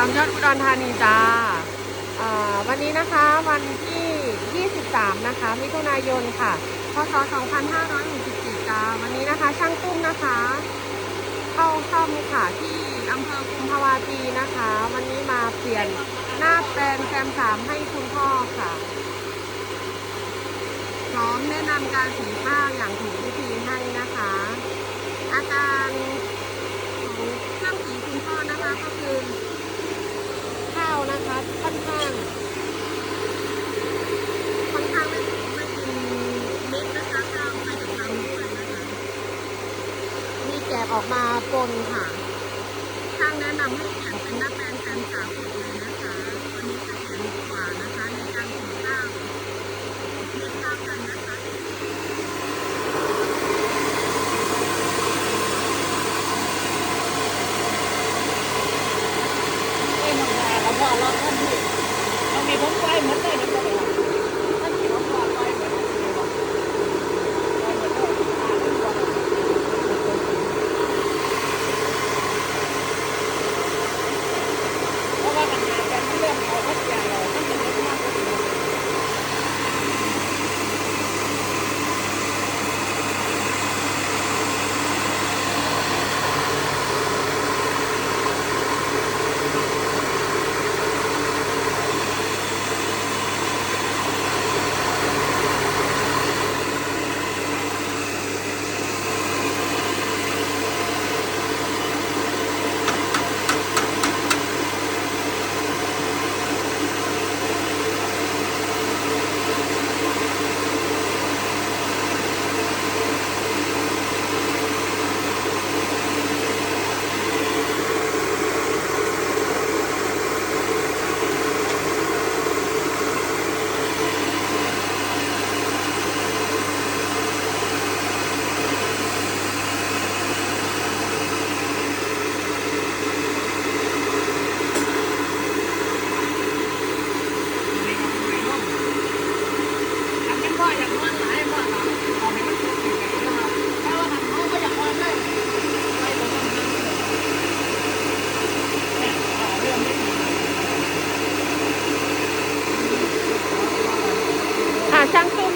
ามยอดอุดรธานีจ้าอ่าวันนี้นะคะวันที่ 23 นะคะ มิถุนายนค่ะ พศ 2564จ้าวันนี้นะคะ ช่างตุ้มนะคะ เข้าซ่อมค่ะที่อำเภอกุมภาวาปีนะคะ วันนี้มาเปลี่ยนหน้าแปลงแซมสามให้คุณพ่อค่ะพร้อมแนะนำการสีข้าอย่างถูกวิธีให้นะคะ อาการของเครื่องสีคุณพ่อนะคะก็คือ ค่อนข้างค่อนข้างไม่ไม่มีเม็ดนะคะข้าวไม่ถึงทำด้วยนะคะมีแกบออกมาปนค่ะ ข้างแนะนำให้เปลี่ยนเป็นหน้าแปลงแทนสาวเลยนะคะ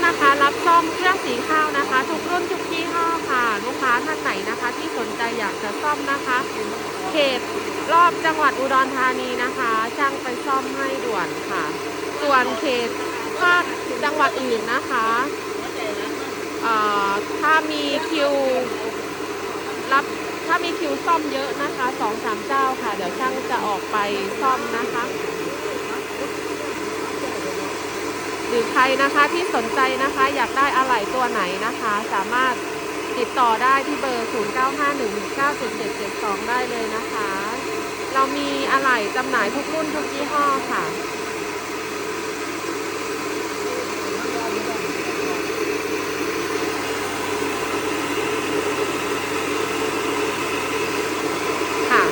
นะคะ รับซ่อมเครื่องสีข้าวนะคะ ทุกรุ่นทุกยี่ห้อค่ะ ลูกค้าท่านไหนนะคะ ที่สนใจอยากจะซ่อมนะคะ เขตรอบจังหวัดอุดรธานีนะคะช่างไปซ่อมให้ด่วนค่ะ ส่วนเขตภาคจังหวัดอื่นนะคะถ้ามีคิวรับถ้ามีคิวซ่อมเยอะนะคะสองสามเจ้าค่ะ เดี๋ยวช่างจะออกไปซ่อมนะคะ หรือ ใครนะคะที่สนใจนะคะอยากได้อะไหล่ตัวไหนนะคะ สามารถติดต่อได้ที่เบอร์ 0 9 5 1 9 7 7 7 2ได้เลยนะคะ เรามีอะไหล่จำหน่ายทุกรุ่นทุกยี่ห้อค่ะค่ะ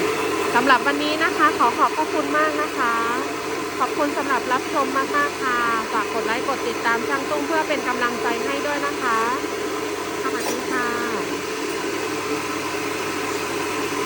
สำหรับวันนี้นะคะ ขอขอบพระคุณมากนะคะ ขอบคุณสำหรับรับชมมากๆค่ะ ฝากกดไลค์กดติดตามช่างตุ้งเพื่อเป็นกำลังใจให้ด้วยนะคะ